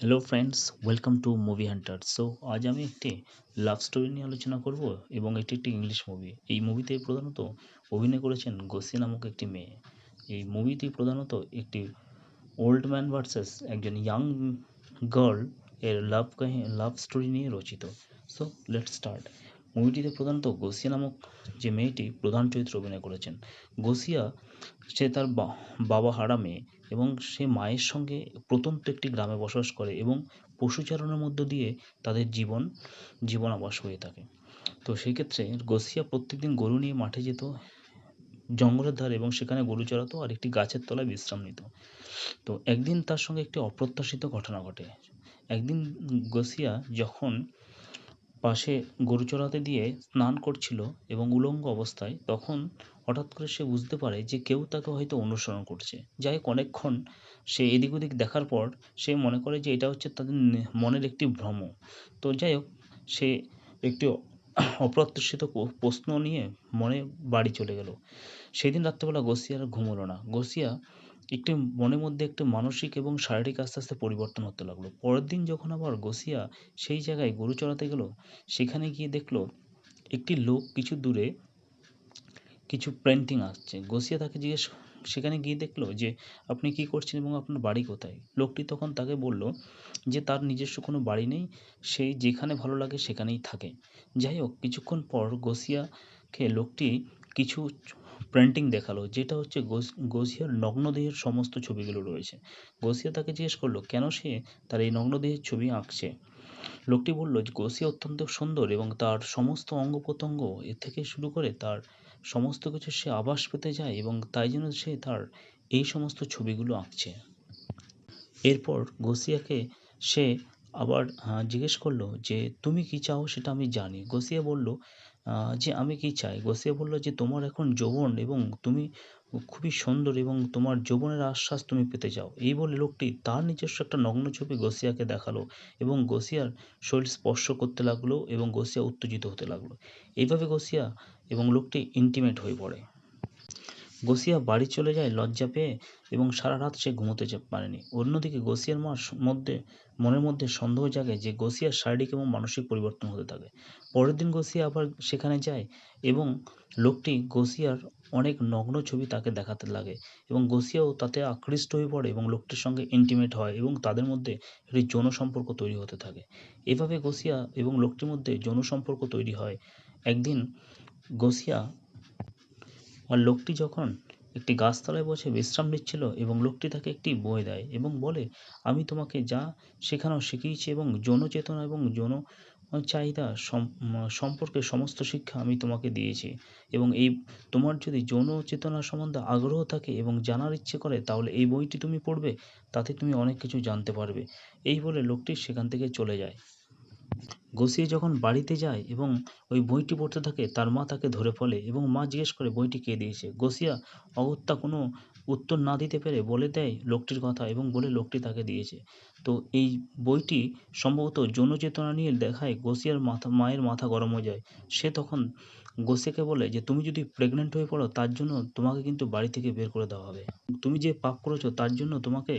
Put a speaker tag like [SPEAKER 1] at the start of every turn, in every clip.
[SPEAKER 1] Hello friends welcome to movie hunter so আজ আমি একটি লাভ স্টোরি নিয়ে আলোচনা করব এবং এটি একটি ইংলিশ মুভি এই মুভিতে প্রধানত অভিনয় করেছেন গোসি নামক একটি মেয়ে। এই মুভিটি প্রধানত একটি ওল্ড ম্যান ভার্সেস একজন ইয়াং গার্ল এর লাভ লাভ স্টোরি নিয়ে রচিত। সো লেট স্টার্ট মুভিটিতে প্রধানত গোসিয়া নামক যে মেয়েটি প্রধান চরিত্রে অভিনয় করেছেন। গোসিয়া, সে তার বাবা হারা মেয়ে এবং সে মায়ের সঙ্গে প্রত্যন্ত একটি গ্রামে বসবাস করে এবং পশুচারণের মধ্য দিয়ে তাদের জীবন, জীবনাবাস হয়ে থাকে। তো সেই ক্ষেত্রে গোসিয়া প্রত্যেকদিন গরু নিয়ে মাঠে যেত, জঙ্গলের ধারে এবং সেখানে গরু চড়াতো আর একটি গাছের তলায় বিশ্রাম নিত। তো একদিন তার সঙ্গে একটি অপ্রত্যাশিত ঘটনা ঘটে। একদিন গোসিয়া যখন পাশে গরু চড়াতে দিয়ে স্নান করছিল এবং উলঙ্গ অবস্থায় তখন হঠাৎ করে সে বুঝতে পারে যে কেউ তাকে হয়তো অনুসরণ করছে। যাই হোক, অনেকক্ষণ সে এদিক ওদিক দেখার পর সে মনে করে যে এটা হচ্ছে তাদের মনের একটি ভ্রম। তো যাই হোক, সে একটি অপ্রত্যাশিত প্রশ্ন নিয়ে মনে বাড়ি চলে গেল। সেদিন রাত্রেবেলা গসিয়ার ঘুম হলো না। গসিয়া একটি মনের মধ্যে একটি মানসিক এবং শারীরিক আস্তে আস্তে পরিবর্তন হতে লাগল। পরের দিন যখন আবার গসিয়া সেই জায়গায় গরু চড়াতে গেল, সেখানে গিয়ে দেখল একটি লোক কিছু দূরে কিছু পেন্টিং আসছে গসিয়া তাকে জিজ্ঞেস, সেখানে গিয়ে দেখল যে, আপনি কি করছেন এবং আপনার বাড়ি কোথায়? লোকটি তখন তাকে বলল যে, তার নিজস্ব কোনো বাড়ি নেই, সে যেখানে ভালো লাগে সেখানেই থাকে। যাই হোক, কিছুক্ষণ পর গসিয়াকে লোকটি কিছু প্রিন্টিং দেখাল, যেটা হচ্ছে গসিয়ার নগ্নদেহের সমস্ত ছবিগুলো রয়েছে। গসিয়া তাকে জিজ্ঞেস করল, কেন সে তার এই নগ্নদেহের ছবি আঁকছে? লোকটি বলল যে গসিয়া অত্যন্ত সুন্দর এবং তার সমস্ত অঙ্গ প্রত্যঙ্গ এর থেকে শুরু করে তার সমস্ত কিছু সে আভাস পেতে যায় এবং তাই জন্য সে তার এই সমস্ত ছবিগুলো আঁকছে। এরপর গসিয়াকে সে আবার জিজ্ঞেস করল যে, তুমি কি চাও সেটা আমি জানি? গসিয়া বলল যে আমি কি চাই? গোসিয়া বলল যে, তোমার এখন যৌবন এবং তুমি খুবই সুন্দর এবং তোমার যৌবনের আশ্বাস তুমি পেতে চাও। এই বলে লোকটি তার নিজস্ব একটা নগ্ন ছবি গোসিয়াকে দেখাল এবং গোসিয়ার শরীর স্পর্শ করতে লাগল এবং গোসিয়া উত্তেজিত হতে লাগল। এইভাবে গোসিয়া এবং লোকটি ইন্টিমেট হয়ে পড়ে। গসিয়া বাড়ি চলে যায় লজ্জা পেয়ে এবং সারা রাত সে ঘুমোতে পারেনি। অন্যদিকে গসিয়ার মার মধ্যে, মনের মধ্যে সন্দেহ জাগে যে গসিয়ার শারীরিক এবং মানসিক পরিবর্তন হতে থাকে। পরের দিন গসিয়া আবার সেখানে যায় এবং লোকটি গসিয়ার অনেক নগ্ন ছবি তাকে দেখাতে লাগে এবং গসিয়াও তাতে আকৃষ্ট হয়ে পড়ে এবং লোকটির সঙ্গে ইন্টিমেট হয় এবং তাদের মধ্যে একটি যৌন সম্পর্ক তৈরি হতে থাকে। এভাবে গসিয়া এবং লোকটির মধ্যে যৌন সম্পর্ক তৈরি হয়। একদিন গসিয়া আর লোকটি যখন একটি গাছতলায় বসে বিশ্রাম নিচ্ছিল এবং লোকটি তাকে একটি বই দেয় এবং বলে, আমি তোমাকে যা শেখানো শিখিয়েছি এবং যৌন চেতনা এবং যৌন চাহিদা সম্পর্কে সমস্ত শিক্ষা আমি তোমাকে দিয়েছি। এবং এই, তোমার যদি যৌন চেতনা সম্বন্ধে আগ্রহ থাকে এবং জানার ইচ্ছে করে, তাহলে এই বইটি তুমি পড়বে, তাতে তুমি অনেক কিছু জানতে পারবে। এই বলে লোকটি সেখান থেকে চলে যায়। গসিয়ে যখন বাড়িতে যায় এবং ওই বইটি পড়তে থাকে, তার মা তাকে ধরে ফেলে এবং মা জিজ্ঞেস করে, বইটি কে দিয়েছে? গসিয়া অগত্যা কোনো উত্তর না দিতে পেরে বলে দেয় লোকটির কথা এবং বলে লোকটি তাকে দিয়েছে। তো এই বইটি সম্ভবত যৌন চেতনা নিয়ে দেখায় গসিয়ার মাথা, মায়ের মাথা গরম হয়ে যায়। সে তখন গোসিয়াকে বলে যে, তুমি যদি প্রেগনেন্ট হয়ে পড়ো, তার জন্য তোমাকে কিন্তু বাড়ি থেকে বের করে দেওয়া হবে। তুমি যে পাপ করেছ, তার জন্য তোমাকে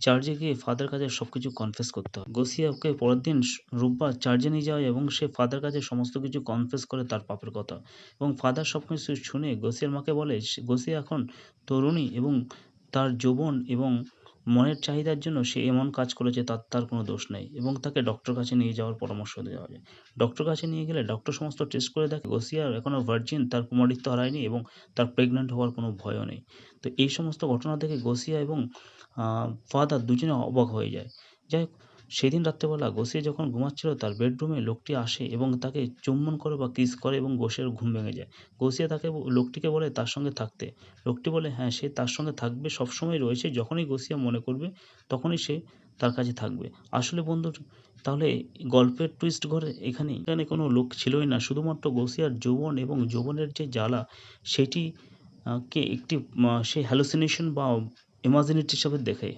[SPEAKER 1] চার্জে গিয়ে ফাদার কাছে সব কিছু কনফেস করতে হয়। গোসিয়াকে পরের দিন রোববার চার্জে নিয়ে যাওয়া এবং সে ফাদার কাছে সমস্ত কিছু কনফেস করে তার পাপের কথা। এবং ফাদার সব কিছু শুনে গোসিয়ার মাকে বলে গোসিয়া এখন তরুণী এবং তার যৌবন এবং মনের চাহিদার জন্য সে এমন কাজ করেছে, তার তার কোনো দোষ নেই এবং তাকে ডক্টর কাছে নিয়ে যাওয়ার পরামর্শ দেওয়া হবে ডক্টর কাছে নিয়ে গেলে ডক্টর সমস্ত টেস্ট করে দেখে গোসিয়ার এখনও ভার্জিন তার কুমারিত্ব হারায়নি এবং তার প্রেগনেন্ট হওয়ার কোনো ভয়ও নেই। তো এই সমস্ত ঘটনা দেখে গোসিয়া এবং ফাদার দুজনে অবাক হয়ে যায়। যাই হোক সেদিন রাত্রেবেলা গোসিয়া যখন ঘুমাচ্ছিল, তার বেডরুমে লোকটি আসে এবং তাকে চুম্বন করে বা কিস করে এবং গোসের ঘুম ভেঙে যায়। গোসিয়া তাকে লোকটিকে বলে, তার সঙ্গে থাকতে। লোকটি বলে হ্যাঁ সে তার সঙ্গে থাকবে, সবসময় রয়েছে। যখনই গোসিয়া মনে করবে, তখনই সে তার কাছে থাকবে। আসলে বন্ধু, তাহলে গল্পের টুইস্ট ঘরে এখানে এখানে কোনো লোক ছিলই না। শুধুমাত্র গোসিয়ার যৌবন এবং যৌবনের যে জ্বালা, সেটি কে একটি সে হ্যালুসিনেশন বা ইমাজিনেট হিসাবে দেখে